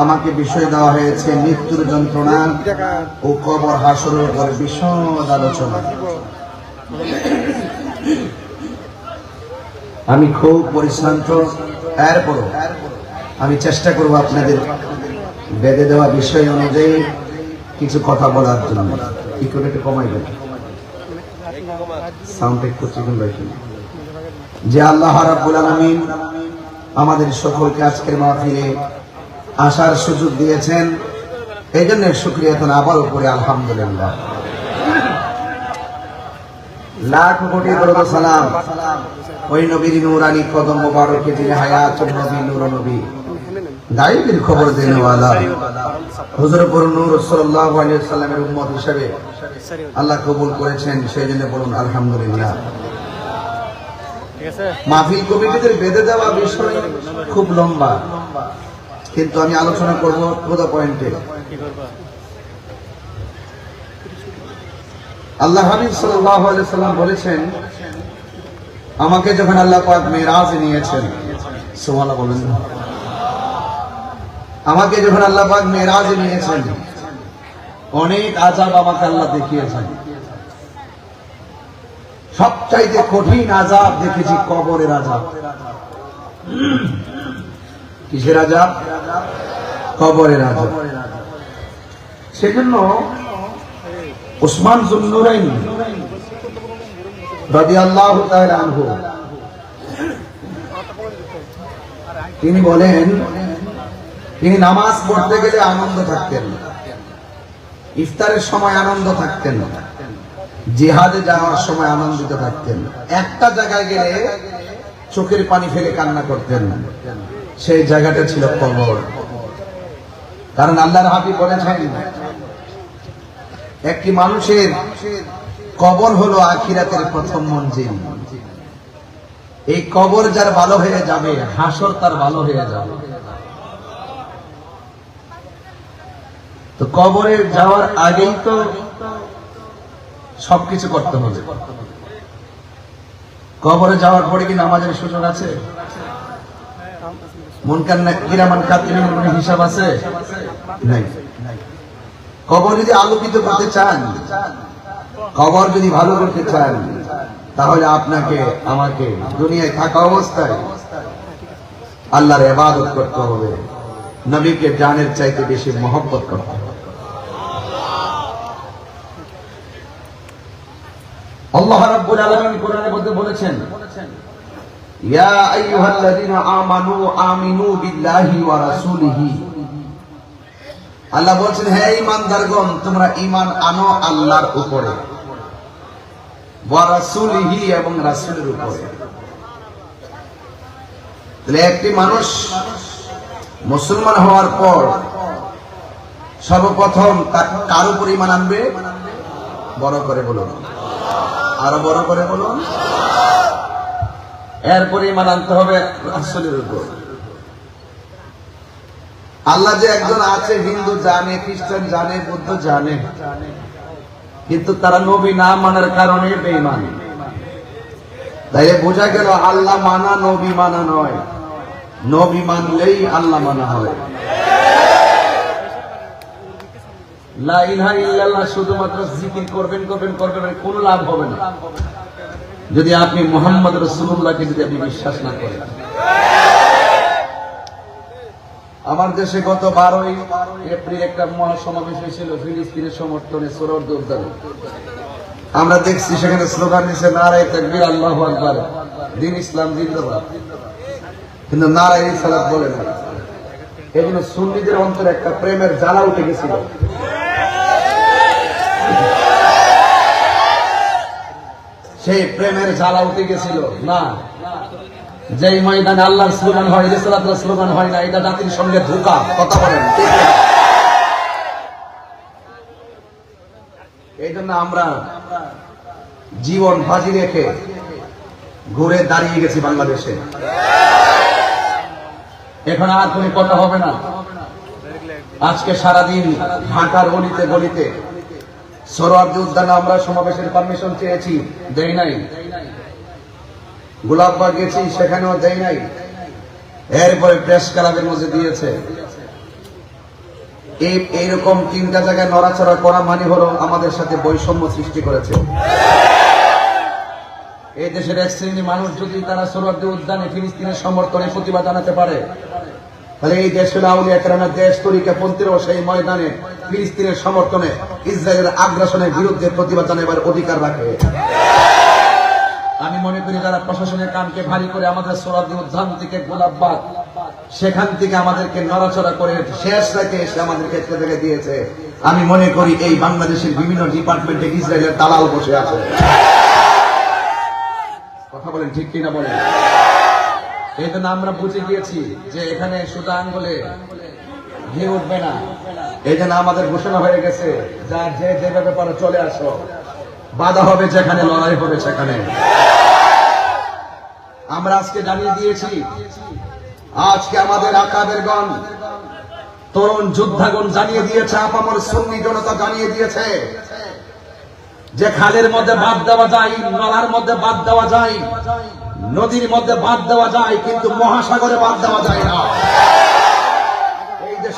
আমাকে বিষয় দেওয়া হয়েছে মৃত্যুর যন্ত্রণা ও কবর হাসরের উপর বিশদ আলোচনা। আমি খুব পরিশ্রান্ত। এরপরও আমি চেষ্টা করব আপনাদের বেঁধে দেওয়া বিষয় অনুযায়ী কিছু কথা বলার জন্য। কি করে একটু কমাই দেবে সাউন্ড যে আল্লাহ আমাদের সকলকে আজকের মাহফিলে আসার সুযোগ দিয়েছেন। এই জন্য শুক্রিয়া তো আবার উপরে আলহামদুলিল্লাহ। লাখ কোটি দরুদ সালাম। ওই নবীর নূরানি কদম মোবারকে যিনি হায়াত নবী নূর নবী। গায়েবের খবর দেনওয়ালা হুজুর পর নূর সাল্লাল্লাহু আলাইহি সাল্লামের উম্মত হিসেবে আল্লাহ কবুল করেছেন সেই জন্য বলুন আলহামদুলিল্লাহ। মাহফিল কমিটিদের বেঁধে দেওয়া বিষয় খুব লম্বা। কিন্তু আমি আলোচনা করব প্রদা পয়েন্টে। আল্লাহ হাবিব সাল্লাম বলেছেন, আমাকে যখন আল্লাহ পাক মেরাজ নিয়েছেন, সুবহানাল্লাহ বলেন আমাকে যখন আল্লাহ পাক মেরাজ নিয়েছেন, অনেক আজাব আমাকে আল্লাহ দেখিয়েছেন। সবচাইতে কঠিন আজাব দেখেছি কবরের আজাব কিসের আজাব? কবরের আজাব। সেজন্য উসমান জুন্নুরাইন রাদিয়াল্লাহু তাআলা আনহু, তিনি বলেন, তিনি নামাজ পড়তে গেলে আনন্দ থাকতেন, ইফতারের সময় আনন্দ থাকতেন, জিহাদে যাওয়ার সময় আনন্দিত থাকতেন, একটা জায়গায় গেলে চোখের পানি ফেলে কান্না করতেন। সেই জায়গাটা ছিল কবর। কারণ আল্লাহর হাবিব বলেছেন, একটি মানুষের কবর হলো আখিরাতের প্রথম মঞ্জিল। এই কবর যার ভালো হয়ে যাবে, হাসর তার ভালো হয়ে যাবে। তো কবরে যাওয়ার আগেই তো সবকিছু করতে হবে। কবরে যাওয়ার পরে কি নামাজের সুযোগ আছে? মন কান্না কিরামান কাতিনের কোনো হিসাব আছে? নাই। কবর যদি আলোকিত করতে চান, কবর যদি ভালো করতে চান, তাহলে আপনাকে, আমাকে দুনিয়ায় থাকা অবস্থায় আল্লাহর এবাদত করতে হবে। নবীকে জানের চাইতে বেশি মহব্বত করতে হবে। আল্লাহ রাব্বুল আলামিন কোরআনের মধ্যে বলেছেন ইয়া আইয়ুহাল্লাযীনা আমানু আমিনু বিল্লাহি ওয়া রাসূলিহি। আল্লাহ বলছেন, হে তোমরা ঈমান আনো আল্লাহর উপরে এবং উপরে। তাহলে একটি মানুষ মুসলমান হওয়ার পর সর্বপ্রথম তার কার উপর ঈমান আনবে? বড় করে বলুন। আরও বড় করে বলুন। এরপরে ইমান আনতে হবে রাসূলের উপর। আল্লাহ যে একজন আছে, হিন্দু জানে, খ্রিস্টান জানে, বৌদ্ধ জানে। কিন্তু তারা নবী না মানার কারণে বেঈমান। তাই বোঝা গেল, আল্লাহ মানা নবী মানা নয়। নবী মানলেই আল্লাহ মানা হয়। শুধুমাত্র জিকির করবেন করবেন করবেন, কোনো লাভ হবে না। যদি আপনি মোহাম্মদ রসুল্লাহকে যদি আপনি বিশ্বাস না করেন। আমার দেশে গত বারোই এপ্রিল একটা মহাসমাবেশ হয়েছিল ফিলিস্তিনের সমর্থনে সোরর্দ উদ্যানে আমরা দেখছি সেখানে স্লোগান দিচ্ছে নারায় তাকবীর, আল্লাহু আকবার, দিন ইসলাম জিন্দাবাদ। কিন্তু নারায় সালাত বলে না। এই জন্য সুন্নিদের অন্তরে একটা প্রেমের জ্বালা উঠে গেছিল। সেই প্রেমের জ্বালা উঠে গেছিল। না। যেই ময়দানে আল্লাহর স্লোগান হয় রিসালাতের স্লোগান হয় না, এটা জাতির সঙ্গে ধোকা, কথা বলেন এই জন্য আমরা জীবন বাজি রেখে ঘুরে দাঁড়িয়ে গেছি বাংলাদেশে। এখন আর কোনো কথা হবে না। আজকে সারাদিন ঢাকার গলিতে গলিতে সরোয়ার্দি উদ্যানে আমরা সমাবেশের পারমিশন চেয়েছি দেই নাই। গেছি, সেখানেও দেই নাই। এরপরে প্রেস ক্লাবের মধ্যে দিয়েছে। এই, এইরকম তিনটা জায়গায় নড়াচড়া করা মানে হলো আমাদের সাথে বৈষম্য সৃষ্টি করেছে। এই দেশের এক শ্রেণি মানুষ যদি তারা সোহরাদ্দি উদ্যানে ফিলিস্তিনের সমর্থনে প্রতিবাদ জানাতে পারে, তাহলে এই দেশ হলো আউলিয়া কেরামের দেশ তরিকা পন্থীরাও সেই ময়দানে ফিলিস্তিনের সমর্থনে ইসরায়েলের আগ্রাসনের বিরুদ্ধে প্রতিবাদ জানাবার অধিকার রাখে। আমি মনে করি যারা প্রশাসনের কানকে ভারী করে আমাদের সোহরাদ্দি উদ্যান থেকে গোলাপবাদ, সেখান থেকে আমাদেরকে নড়াচড়া করে শেষ রেখে এসে আমাদেরকে থেকে দিয়েছে। আমি মনে করি এই বাংলাদেশের বিভিন্ন ডিপার্টমেন্টে ইসরায়েলের দালাল বসে আছে। কথা বলেন ঠিক কিনা বলেন? এই জন্য আমরা বুঝে গিয়েছি যে এখানে সুতা আঙ্গুলে ঘি উঠবে না। এই জন্য আমাদের ঘোষণা হয়ে গেছে, যার যে যেভাবে পারো চলে আসো। বাধা হবে যেখানে, লড়াই হবে সেখানে। আমরা আজকে জানিয়ে দিয়েছি, আজকে আমাদের আকাবের গণ তরুণ যোদ্ধাগণ জানিয়ে দিয়েছে, আপামর সুন্নি জনতা জানিয়ে দিয়েছে, যে খালের মধ্যে বাদ দেওয়া যায়, নলার মধ্যে বাদ দেওয়া যায়, নদীর মধ্যে বাদ দেওয়া যায়, কিন্তু মহাসাগরে বাদ দেওয়া যায় না।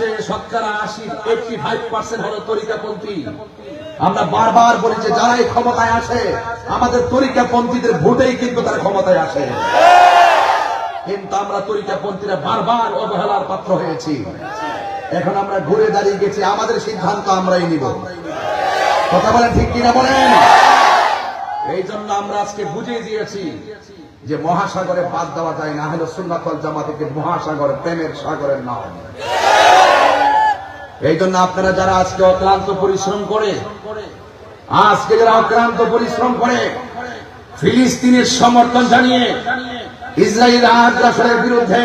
এই দেশে শতকরা আশি এইটি ফাইভ পার্সেন্ট হলো তরিকাপন্থী। আমরা বারবার বলি যে যারাই ক্ষমতায় আসে, আমাদের তরিকাপন্থীদের ভোটেই কিন্তু তারা ক্ষমতায় আসে। কিন্তু আমরা তরিকাপন্থীরা বারবার অবহেলার পাত্র হয়েছি। এখন আমরা ঘুরে দাঁড়িয়ে গেছি, আমাদের সিদ্ধান্ত আমরাই নিব। কথা বলেন ঠিক কিনা বলেন? এই জন্য আমরা আজকে বুঝিয়ে দিয়েছি যে মহাসাগরে বাদ দেওয়া যায় না হলে সুন্নাতল জামা থেকে মহাসাগর, প্রেমের সাগরের নাম। এই জন্য আপনারা যারা আজকে অক্লান্ত পরিশ্রম করে, আজকে যারা অক্লান্ত পরিশ্রম করে, ফিলিস্তিনের সমর্থন জানিয়ে ইসরায়েল আগ্রাসনের বিরুদ্ধে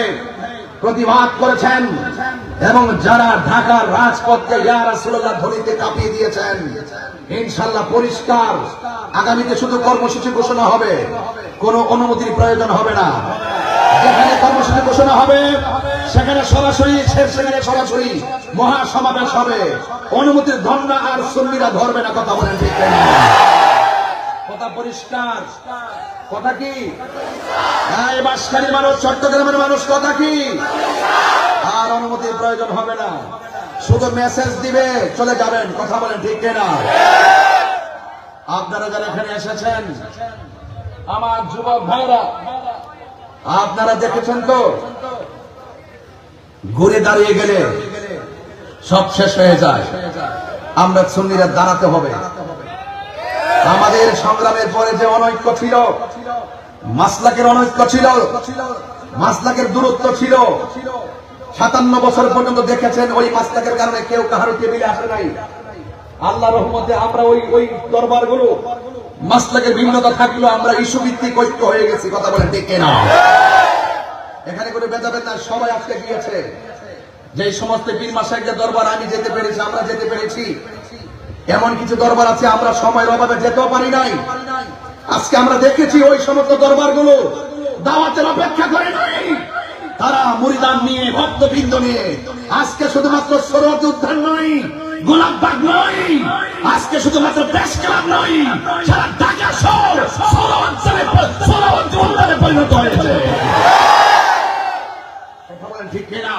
প্রতিবাদ করেছেন এবং যারা ঢাকার রাজপথকে ইয়া রাসূলুল্লাহ ধ্বনিতে কাঁপিয়ে দিয়েছেন, ইনশাআল্লাহ পরিষ্কার। আগামীতে শুধু কর্মসূচি ঘোষণা হবে, কোনো অনুমতির প্রয়োজন হবে না। যেখানে কর্মসূচি ঘোষণা হবে, সেখানে সরাসরি সেখানে সরাসরি মহাসমাবেশ হবে। অনুমতির ধর্ণা আর সুন্নিরা ধরবে না, কথা বলেন ঠিক? কথা পরিষ্কার। কথা কি? হ্যাঁ মানুষ, চট্টগ্রামের মানুষ, কথা কি? আর অনুমতির প্রয়োজন হবে না। শুধু মেসেজ দিবে, চলে যাবেন, কথা বলেন ঠিক না। আপনারা যারা এখানে এসেছেন, আমার যুবক ভাইরা আপনারা দেখেছেন তো? ঘুরে দাঁড়িয়ে গেলে সব শেষ হয়ে যায়। আমরা সুন্নিরা দাঁড়াতে হবে। আমাদের সংগ্রামের পরে যে অনৈক্য ছিল, মাসলাকের অনৈক্য ছিল, মাসলাকের দূরত্ব ছিল, সাতান্ন বছর পর্যন্ত দেখেছেন ওই মাসলাকের কারণে কেউ কাহারও টেবিলে আসে নাই। আল্লাহ রহমতে আমরা ওই ওই দরবারগুলো মাসলাকের ভিন্নতা থাকলেও আমরা ইস্যু ভিত্তিক ঐক্য হয়ে গেছি। কথা বলেন ঠিক না এখানে কোনো ভেদাভেদ না সবাই আজকে গিয়েছে। যে সমস্ত পীর মাসাইদের দরবার, আমি যেতে পেরেছি, আমরা যেতে পেরেছি। এমন কিছু দরবার আছে, আমরা সময়ের অভাবে যেতেও পারি নাই। আজকে আমরা দেখেছি ওই সমস্ত দরবারগুলো দাওয়াতের অপেক্ষা করে নাই। তারা মুরিদান নিয়ে, ভক্তবৃন্দ নিয়ে, আজকে শুধুমাত্র সরোয়ার উদ্ধার নয় গোলাপবাগ নয়। আজকে শুধুমাত্র প্রেস ক্লাব নয়, সারা ঢাকা শহর ষোলো অঞ্চলে ষোলো অঞ্চলে পরিণত হয়েছে। ঠিক কিনা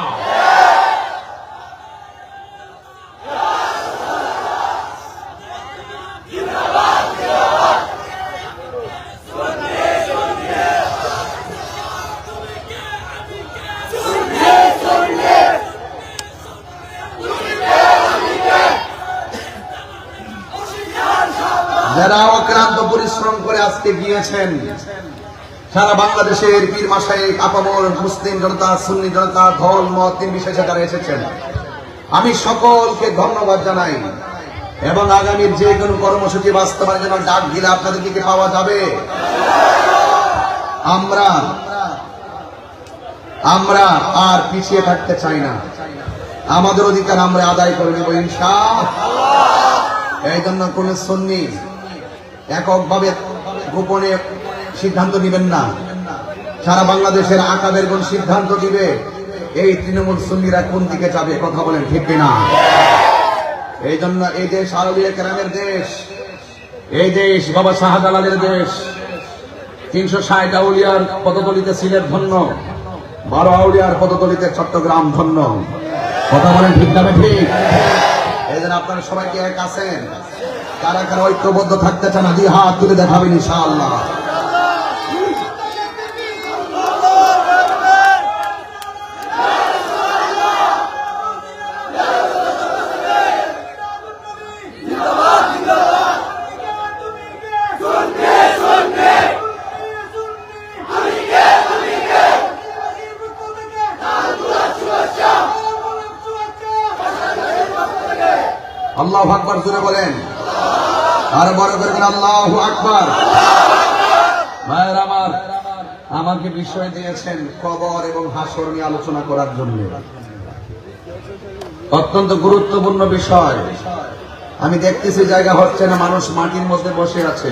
যারা অক্লান্ত পরিশ্রম করে আজকে গিয়েছেন। সারা বাংলাদেশের পীর মাসাই আপামর মুসলিম জনতা, সুন্নি জনতা ধল মত নির্বিশেষে যারা এসেছেন, আমি সকলকে ধন্যবাদ জানাই। এবং আগামীর যে কোনো কর্মসূচি বাস্তবায়নের জন্য ডাক দিলে আপনাদের দিকে পাওয়া যাবে? আমরা আমরা আর পিছিয়ে থাকতে চাই না। আমাদের অধিকার আমরা আদায় করে নেব ইনশা এই জন্য কোন সন্নি এককভাবে গোপনে সিদ্ধান্ত নেবেন না। সারা বাংলাদেশের আকাবের কোন সিদ্ধান্ত দিবে এই তৃণমূল সুন্নিরা কোন দিকে যাবে, কথা বলেন ঠিক না এই জন্য এই দেশ আরবিয়া গ্রামের দেশ, এই দেশ বাবা শাহজালালের দেশ, তিনশো ষাট আউলিয়ার পদতলিতে সিলেট ধন্য, বারো আউলিয়ার পদতলিতে চট্টগ্রাম ধন্য। কথা বলেন ঠিক যাবে ঠিক? এই জন্য আপনারা সবাই কি এক আছেন? কারা কারা ঐক্যবদ্ধ থাকতে চান আদি হাত তুলে দেখাবেন ইনশাআল্লাহ আল্লাহ আকবার জুড়ে বলেন আর বড় করে বলেন আল্লাহ আকবার। ভাইয়ের আমার আমাকে বিষয় দিয়েছেন কবর এবং হাসর নিয়ে আলোচনা করার জন্য। অত্যন্ত গুরুত্বপূর্ণ বিষয়। আমি দেখতেছি জায়গা হচ্ছে না মানুষ মাটির মধ্যে বসে আছে।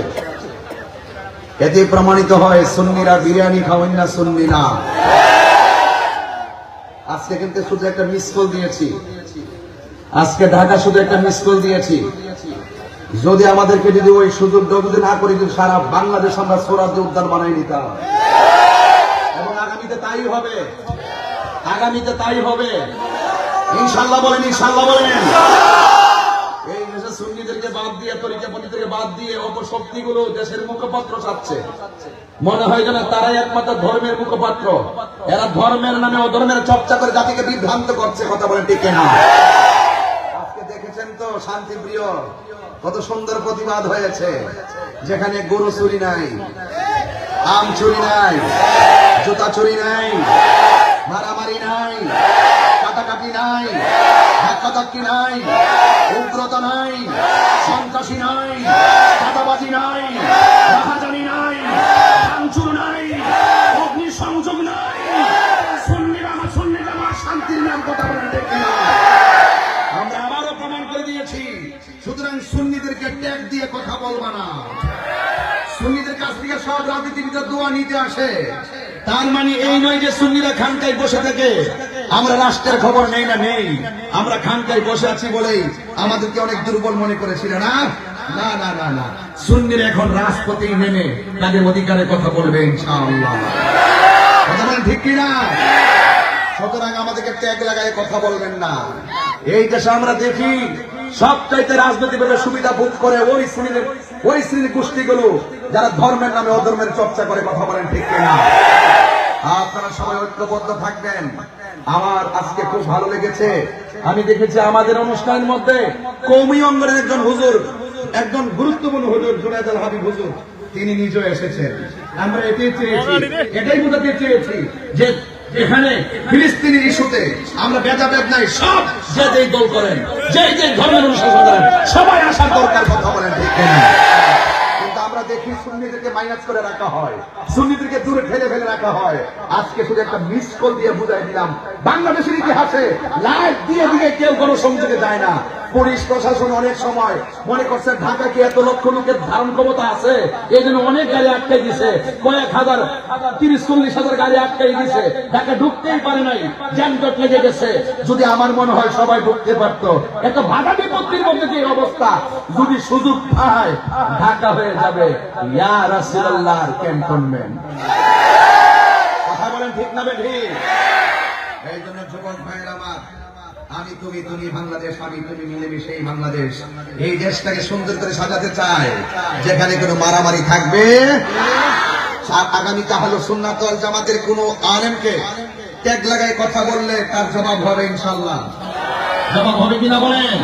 এতে প্রমাণিত হয় সুন্নিরা বিরিয়ানি খাওয়েন না সুন্নি না আজকে কিন্তু শুধু একটা মিস কল দিয়েছি। আজকে ঢাকা শুধু একটা মিস কল দিয়েছি। যদি আমাদেরকে যদি ওই সুযোগ যদি না করি, যদি সারা বাংলাদেশ আমরা সোরাজ্য উদ্যান বানাই নিতাম। এবং আগামীতে তাই হবে। আগামীতে তাই হবে। ইনশাল্লাহ বলেন ইনশাল্লাহ বলেন। মনে হয় যেন তারাই একমাত্র ধর্মের মুখপাত্র। এরা ধর্মের চর্চা করে জাতিকে বিভ্রান্ত করছে, কথা আজকে দেখেছেন তো, শান্তিপ্রিয় কত সুন্দর প্রতিবাদ হয়েছে। যেখানে গরু চুরি নাই, আম চুরি নাই, জুতা চুরি নাই, মারামারি নাই, কাটাকাটি নাই, ধাক্কাধাক্কি নাই, উগ্রতা নাই, সন্ত্রাসী নাই, চাঁদাবাজি নাই রাহাজানি নাই, ভাঙচুর নাই অগ্নি সংযোগ নাই, সুন্নিরা আমার সুন্নিরা আমার শান্তির নাম কথা বলে দেখি না। তার মানে এই নয় যে সুন্নিরা খানকায় বসে থেকে। আমরা রাষ্ট্রের খবর নেই না নেই। আমরা খানকায় বসে আছি বলেই আমাদেরকে অনেক দুর্বল মনে করেছিল না? তাদের অধিকারের কথা বলবে, ইনশাআল্লাহ। কথা বলেন ঠিক কিনা? সুতরাং আমাদেরকে ট্যাগ লাগায় কথা বলবেন না। এই দেশে আমরা দেখি সবচাইতে রাজনৈতিকভাবে সুবিধা ভোগ করে ওই শ্রেণির ওই শ্রেণির গোষ্ঠীগুলো যারা ধর্মের নামে অধর্মের চর্চা করে কথা বলেন ঠিক কিনা? আপনারা সবাই ঐক্যবদ্ধ থাকবেন। আমার আজকে খুব ভালো লেগেছে। আমি দেখেছি আমাদের অনুষ্ঠানের মধ্যে কৌমি অঙ্গনের একজন হুজুর, একজন গুরুত্বপূর্ণ হুজুর, জুনায়দ আল হাবিব হুজুর, তিনি নিজেও এসেছেন। আমরা এটাই চেয়েছি, এটাই বোঝাতে চেয়েছি যে এখানে ফিলিস্তিনের ইস্যুতে আমরা ভেদাভেদ নাই, সব যে যেই দল করেন যে যে ধর্মের অনুশাসন করেন, সবাই আসার দরকার কথা বলেন, ঠিক আমরা দেখি সুন্নিদেরকে মাইনাস করে রাখা হয়, সুন্নিদেরকে দূরে ঠেলে ফেলে রাখা হয়। আজকে শুধু একটা মিস কল দিয়ে বুঝাই দিলাম, বাংলাদেশের ইতিহাসে লাইভ দিয়ে দিয়ে কেউ কোনো সংযোগে যায় না। পুলিশ প্রশাসন অনেক সময় মনে করছে ঢাকা কি এত লক্ষ লোকের ধারণ ক্ষমতা আছে? এই জন্য অনেক গাড়ি আটকাই দিছে। কয়েক হাজার, তিরিশ, চল্লিশ হাজার গাড়ি আটকাই দিছে। ঢাকা ঢুকতেই পারে নাই, যানজট লেগে গেছে। যদি আমার মনে হয় সবাই ঢুকতে পারতো। এত বাধা বিপত্তির মধ্যে যে অবস্থা, যদি সুযোগ পায়, ঢাকা হয়ে যাবে। ইয়া রাসূলুল্লাহর ক্যান্টনমেন্ট কথা বলেন ঠিক না ঠিক এই জন্য যুবক ভাইয়ের আমার আমি তুমি তুমি বাংলাদেশ, আমি তুমি মিলেমিশে এই বাংলাদেশ। এই দেশটাকে সুন্দর করে সাজাতে চায় যেখানে কোনো মারামারি থাকবে। আর আগামী তাহলে সুন্নাত জামাতের কোন আলেমকে ট্যাগ লাগায় কথা বললে তার জবাব হবে ইনশাল্লাহ জবাব হবে কিনা বলেন?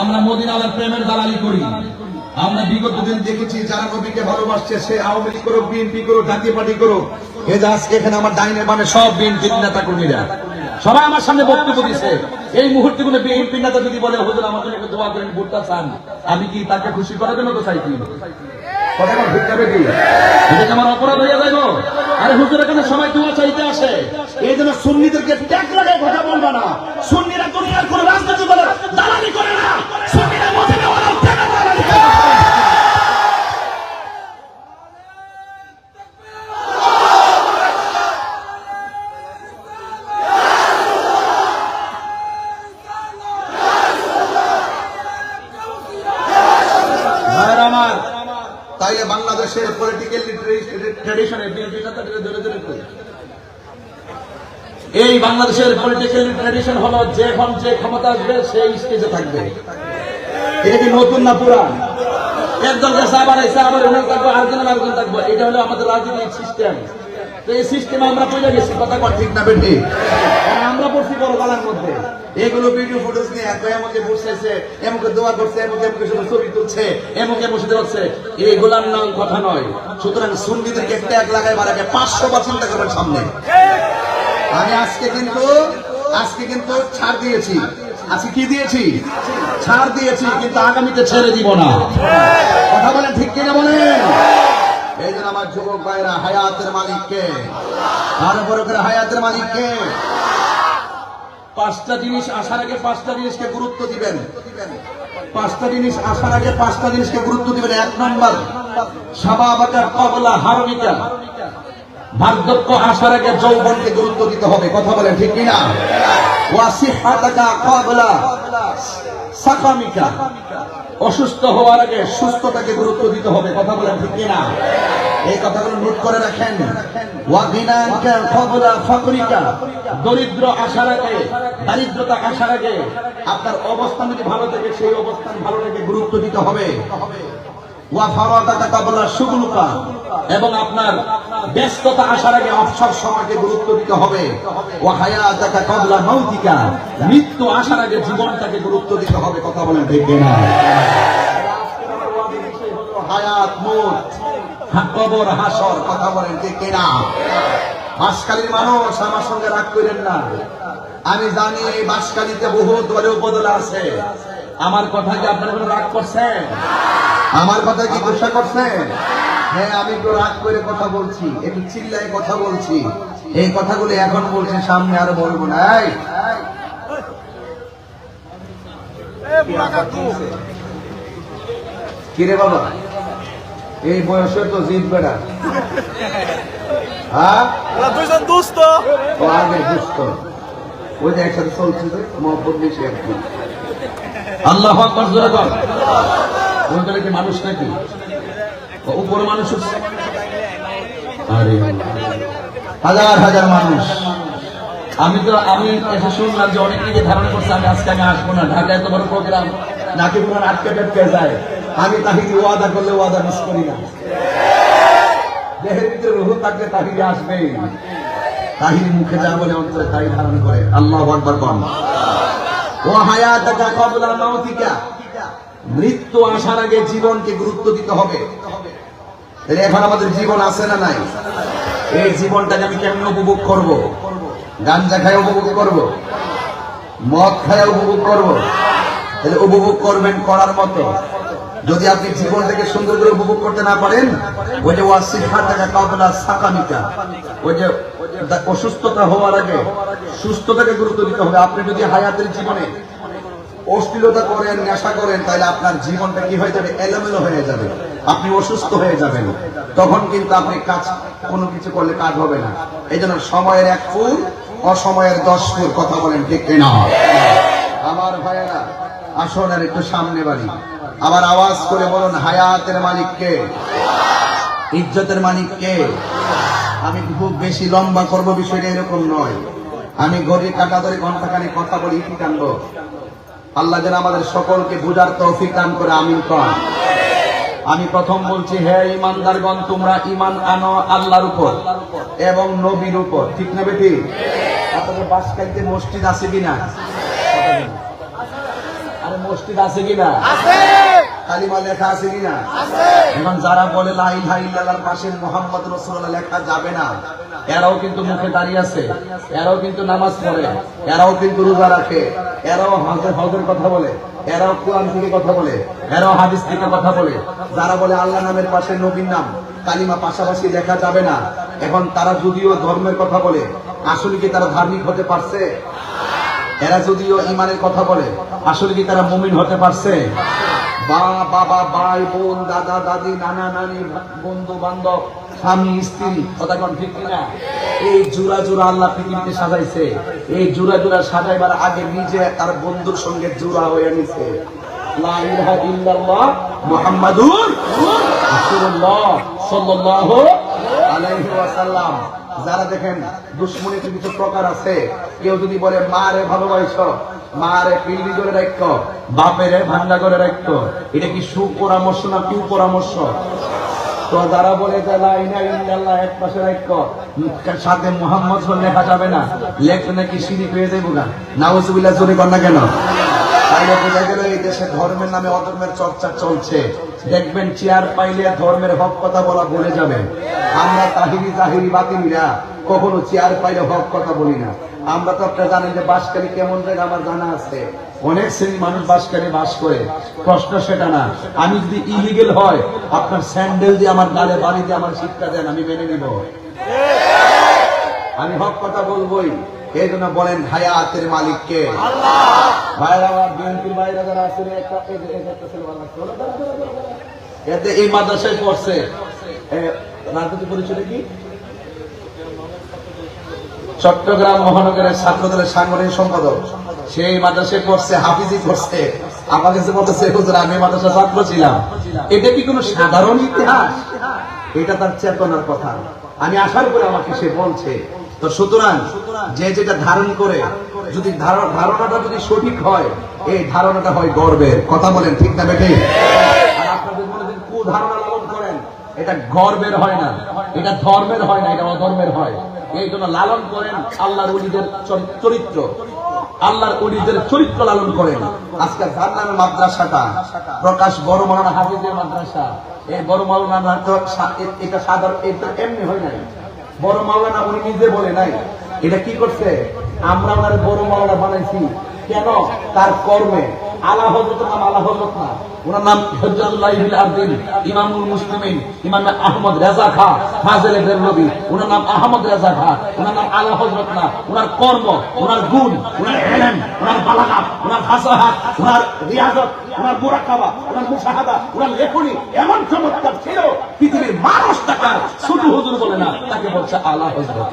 আমরা মদিনালার প্রেমের দালালি করি। আমরা বিগত দিন দেখেছি যারা নবীকে ভালোবাসছে, সে আওয়ামী লীগ করুক, বিএনপি করুক, জাতীয় পার্টি করুক। এ আজকে এখানে আমার ডাইনে বামে সব বিএনপি নেতা কর্মীরা সবাই আমার সামনে বক্তব্য দিছে এই মুহূর্তে কোনো বিএনপি নেতা যদি বলে, হুজুর, আমার জন্য দোয়া করেন, ভোটটা চান। আমি কি তাকে খুশি করার জন্য তো চাইছি আমার অপরাধ হয়ে যাইব। আরে হুজুর, এখানে সবাই দোয়া চাইতে আসে। এই জন্য সুন্নিদেরকে ট্যাগ লাগায় কথা বলবা না। সুন্নিরা দুনিয়ার কোন রাজনীতি করে দালালি করে না সুন্নিরা মদিনা ওয়ালা কেন দালালি করে না? ভাইয়ের আমার তাইলে বাংলাদেশের পলিটিক্যাল ট্রেডিশনে বিএনপি নেতাদের ধরে ধরে করি এই বাংলাদেশের পলিটিক্যাল ট্র্যাডিশন হলো যে এখন যে ক্ষমতা আসবে, সেই স্টেজে থাকবে। এটা কি নতুন না পুরান? একদল আবার এসে আবার থাকব আরেকজন আরেকজন থাকব? এটা হলো আমাদের রাজনৈতিক সিস্টেম তো এই সিস্টেমে আমরা পড়ে গেছি, কথা কর ঠিক না, বেটি? আমরা পড়ছি বড় মধ্যে। এগুলো ভিডিও ফুটেজ নিয়ে এক এমকে বসেছে এমকে দোয়া করছে এমকে এমকে শুধু ছবি তুলছে এমকে বসে হচ্ছে এইগুলার নাম কথা নয়। সুতরাং সুন্নিদেরকে একটা এক বাড়াকে পাঁচশো চিন্তা করবেন সামনে। আমি আজকে কিন্তু আজকে কিন্তু ছাড় দিয়েছি। আজকে কি দিয়েছি? ছাড় দিয়েছি, কিন্তু আগামীতে ছেড়ে দিব না। কথা বলেন ঠিক কিনা বলেন? এই জন্য আমার যুবক ভাইরা হায়াতের মালিককে বড় করে হায়াতের মালিককে, পাঁচটা জিনিস আসার আগে পাঁচটা জিনিসকে গুরুত্ব দিবেন। পাঁচটা জিনিস আসার আগে পাঁচটা জিনিসকে গুরুত্ব দিবেন। এক নম্বর সাবাবাকার কবলা হারমিকা। বার্ধক্য আসার আগে যৌবনকে গুরুত্ব দিতে হবে। কথা বলেন ঠিক কিনা? অসুস্থ হওয়ার আগে সুস্থতাকে গুরুত্ব দিতে হবে। কথা বলেন ঠিক কিনা? এই কথাগুলো নোট করে রাখেন। দরিদ্র আসার আগে, দারিদ্রতা আসার আগে আপনার অবস্থান যদি ভালো থাকে, সেই অবস্থান ভালো থাকে গুরুত্ব দিতে হবে। এবং আপনার ব্যস্ততা আসার আগে অবসর সময়কে গুরুত্ব দিতে হবে। কাবলা মাউতিকা, মৃত্যু আসার আগে জীবনটাকে গুরুত্ব দিতে হবে, কথা বলেন ঠিক না হায়াত, মৌত কবর, হাসর, কথা বলেন ঠিক কিনা? বাসকালীর মানুষ, আমার সঙ্গে রাগ করেন না। আমি জানি এই বাসকালীতে বহু দলে উপদলে আছে। আমার কথা কি আপনারা রাগ করছেন? আমার কথা কি গুসা করছেন হ্যাঁ আমি একটু রাগ করে কথা বলছি একটু চিল্লায় কথা বলছি। এই কথাগুলো এখন বলছি সামনে আরও বলব না। কিরে বাবা? এই বয়সে তো জিতবে না হ্যাঁ? দুস্থ। ও আগে দুষ্ট ওই যে একসাথে চলছে মহব্বত বেশি একটু আল্লাহ আকবার জোরে কর ওই তাহলে কি মানুষ নাকি? উপরে মানুষ? আরে হাজার হাজার মানুষ। আমি তো, আমি এসে শুনলাম যে অনেক ধারণা করছে আমি আজকে আমি আসব না। ঢাকায় তো প্রোগ্রাম নাকি পুরো আটকে টাটকে যায়। আমি তাহিকে ওয়াদা করলে ওয়াদা মিস করি না। দেহের ভিতরে রুহু থাকলে তাহিকে আসবেই তাহির মুখে যা বলে অন্তরে তাই ধারণ করে। আল্লাহ আকবার কন। ও হায়াতাকা কবলা মাউতিকা। মৃত্যু আসার আগে জীবনকে গুরুত্ব দিতে হবে। এখন আমাদের জীবন আছে না নাই? এই জীবনটাকে আমি কেমন উপভোগ করব? গাঞ্জা খায় উপভোগ করব? মদ খায় উপভোগ করব? উপভোগ করবেন করার মতো। যদি আপনি জীবনটাকে সুন্দর করে উপভোগ করতে না পারেন, ওই যে ওয়াসিফা ওই যে অসুস্থতা হওয়ার আগে সুস্থতাকে গুরুত্ব দিতে হবে। আপনি যদি হায়াতের জীবনে অশ্লীলতা করেন, নেশা করেন, তাহলে আপনার জীবনটা কি হয়ে যাবে? এলোমেলো হয়ে যাবে। আপনি অসুস্থ হয়ে যাবেন। তখন কিন্তু আপনি কাজ, কোনো কিছু করলে কাজ হবে না। এই জন্য সময়ের এক ফুল, অসময়ের দশ ফুল, কথা বলেন ঠিক কিনা? আমার ভাইয়েরা, আসুন আর একটু সামনে বাড়ি। আবার আওয়াজ করে বলুন, হায়াতের মালিককে ইজ্জতের মালিককে আমি খুব বেশি লম্বা করব বিষয়টা এরকম নয়। আমি গড়ি কাটা ধরে ঘন্টাখানি কথা বলি, ইতি টানবো। আল্লাহ যেন আমাদের সকলকে বুঝার তৌফিক দান করে, আমিন কর। আমি প্রথম বলছি, হে ইমানদারগণ তোমরা ইমান আনো আল্লাহর উপর এবং নবীর উপর। ঠিক না বেটি? আপনাদের বাসকাইতে মসজিদ আছে কিনা? আরে মসজিদ আছে কিনা? কালিমা লেখা আছে কিনা এখন যারা বলে লা ইলাহা ইল্লাল্লাহর পাশে মোহাম্মদ রাসূলুল্লাহ লেখা যাবে না এরাও কিন্তু মুখে দাঁড়িয়ে আছে এরাও কিন্তু নামাজ পড়ে এরাও কিন্তু রোজা রাখে এরাও হজের হজের কথা বলে এরাও কোরআন থেকে কথা বলে এরাও হাদিস থেকে কথা বলে। যারা বলে আল্লাহ নামের পাশে নবীর নাম কালিমা পাশাপাশি লেখা যাবে না এখন তারা যদিও ধর্মের কথা বলে আসলে কি তারা ধার্মিক হতে পারছে? এরা যদিও ইমানের কথা বলে আসলে কি তারা মুমিন হতে পারছে? মা বাবা ভাই, বোন, দাদা, দাদি, নানা, নানি, বন্ধু, বান্ধব, স্বামী, স্ত্রী, কথা কোন ঠিক কিনা? এই জোড়া জোড়া আল্লাহ পৃথিবীতে সাজাইছে। এই জোড়া জোড়া সাজাইবার আগে নিজে তার বন্ধুর সঙ্গে জোড়া হয়ে নিছে। যারা দেখেন দুশ্মনীতে কিছু প্রকার আছে। কেউ যদি বলে, মা রে ভালোবাইছ মা রে পিল্লি করে রাখ বাপেরে ভাঙ্গা করে রাখ এটা কি সুপরামর্শ না কুপরামর্শ তো যারা বলে যে এক পাশে সাথে মোহাম্মদ লেখা যাবে না। লেখলে নাকি সিঁড়ি পেয়ে যাব না নাউজুবিল্লাহ, জোরে কর না কেন? ধর্মের নামে চর্চা চলছে। দেখবেন চেয়ার পাইলে ধর্মের হক কথা বলা ভুলে যাবেন। আমরা তাহিরি তাহিরি বাতিনিরা কখনো চেয়ার পাইলে হক কথা বলি না। আমরা তো আপনারা জানেন যে বাসকালী কেমন জায়গা আমার জানা আছে। অনেক শ্রেণির মানুষ বাসকালী বাস করে। প্রশ্ন সেটা না। আমি যদি ইলিগেল হয়, আপনার স্যান্ডেল দিয়ে আমার গালে বাড়ি দিয়ে আমার শিক্ষা দেন, আমি মেনে নিব। আমি হক কথা বলবোই। এই জন্য বলেন হায়াতের মালিককে। ভাইরা বিএনপির বাইরে। এতে এই মাদ্রাসায় পড়ছে। রাজনীতি পরিচয় কি? চট্টগ্রাম মহানগরের ছাত্রদলের সাংগঠনিক সম্পাদক। সেই মাদ্রাসায় পড়ছে, হাফিজি পড়ছে। আমার কাছে বলতেছে, হুজুর, আমি মাদ্রাসা ছাত্র ছিলাম। এটা কি কোনো সাধারণ ইতিহাস? এটা তার চেতনার কথা। আমি আশার করে আমাকে সে বলছে। তো সুতরাং, যে যেটা ধারণ করে, যদি ধারণ- ধারণাটা যদি সঠিক হয়, এই ধারণাটা হয় গর্বের। কথা বলেন ঠিক না, বেঠে? আর আপনাদের মনে যদি কুধারণা লালন করেন, এটা গর্বের হয় না। এটা ধর্মের হয় না, এটা অধর্মের হয়। এই জন্য লালন করেন আল্লাহর উলিদের চরিত্র। আল্লাহর উলিদের চরিত্র লালন করেন। আজকে যার মাদ্রাসাটা, প্রকাশ বড় মাওলানা হাফিজের মাদ্রাসা। এই বড় মাওলানা তো এটা সাধারণ এটা এমনি হয় নাই। বড় মাওলানা উনি নিজে বলে নাই। এটা কি করছে? আমরা ওনার বড় মাওলানা বানাইছি। কেন? তার কর্মে। আলা হজরত নাম আলা হজরত না। ওনার নাম হজরতুল্লাহ আরদিন ইমামুল মুসলিমিন, ইমাম আহমদ রেজা খা, ফাজেলে বেরলবি ওনার নাম আহমদ রেজা খা, ওনার নাম আলা হজরত না। ওনার কর্ম, ওনার গুণ, ওনার এলেম ওনার বালাগাত, ওনার ফাসাহাত, ওনার রিয়াজত, ওনার মুরাকাবা ওনার ওনার লেখনী এমন চমৎকার ছিল, পৃথিবীর মানুষ তাকে শুধু হুজুর বলে না, তাকে বলছে আলা হজরত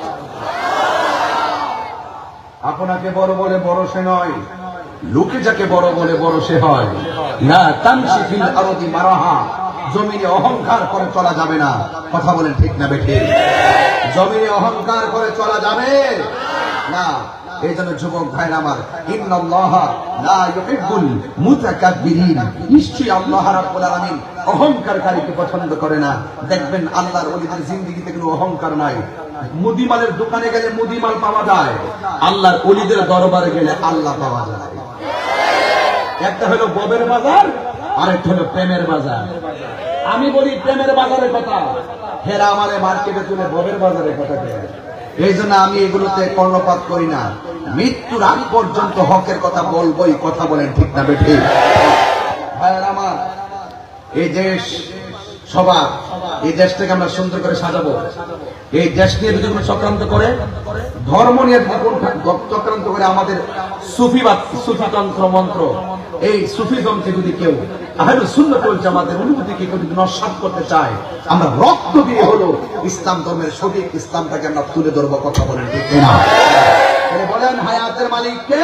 আপনাকে বড় বলে বড় সে নয়। লোকে যাকে বড় বলে বড় সে হয়। না তামসি ফিল আরদি মারাহা। জমিনে অহংকার করে চলা যাবে না। কথা বলেন ঠিক না বেঠে? জমিনে অহংকার করে চলা যাবে? না। এই জন্য যুবক ভাই আমার নিশ্চয়ই আল্লাহ রাব্বুল আলামিন অহংকারকারীকে পছন্দ করে না। দেখবেন আল্লাহর ওলিদের কোনো অহংকার নাই। মুদিমালের দোকানে গেলে মুদিমাল পাওয়া যায়। আল্লাহর অলিদের দরবারে গেলে আল্লাহ পাওয়া যায়। একটা হলো ববের বাজার, আরেকটা হলো প্রেমের বাজার। আমি বলি প্রেমের বাজারের কথা। হেরা আমারে মার্কেটে তুলে ববের বাজারের কথা এই জন্য আমি এগুলোতে কর্ণপাত করি না। মৃত্যুর আগ পর্যন্ত হকের কথা বলবোই কথা বলেন ঠিক না বেঠি? ভাইয়ার আমার, এই দেশ সবার। এই দেশটাকে আমরা সুন্দর করে সাজাবো। এই দেশ নিয়ে যদি চক্রান্ত করে, ধর্ম নিয়ে চক্রান্ত করে আমাদের সুফিবাদ সুফিতন্ত্র মন্ত্র, এই সুফিজমকে যদি কেউ জামাতের অনুভূতিকে যদি করতে আমরা রক্ত দিয়ে ইসলাম ধর্মের সঠিক ইসলামটাকে আমরা তুলে ধরবো, কথা বলেন বলেন হায়াতের মালিককে।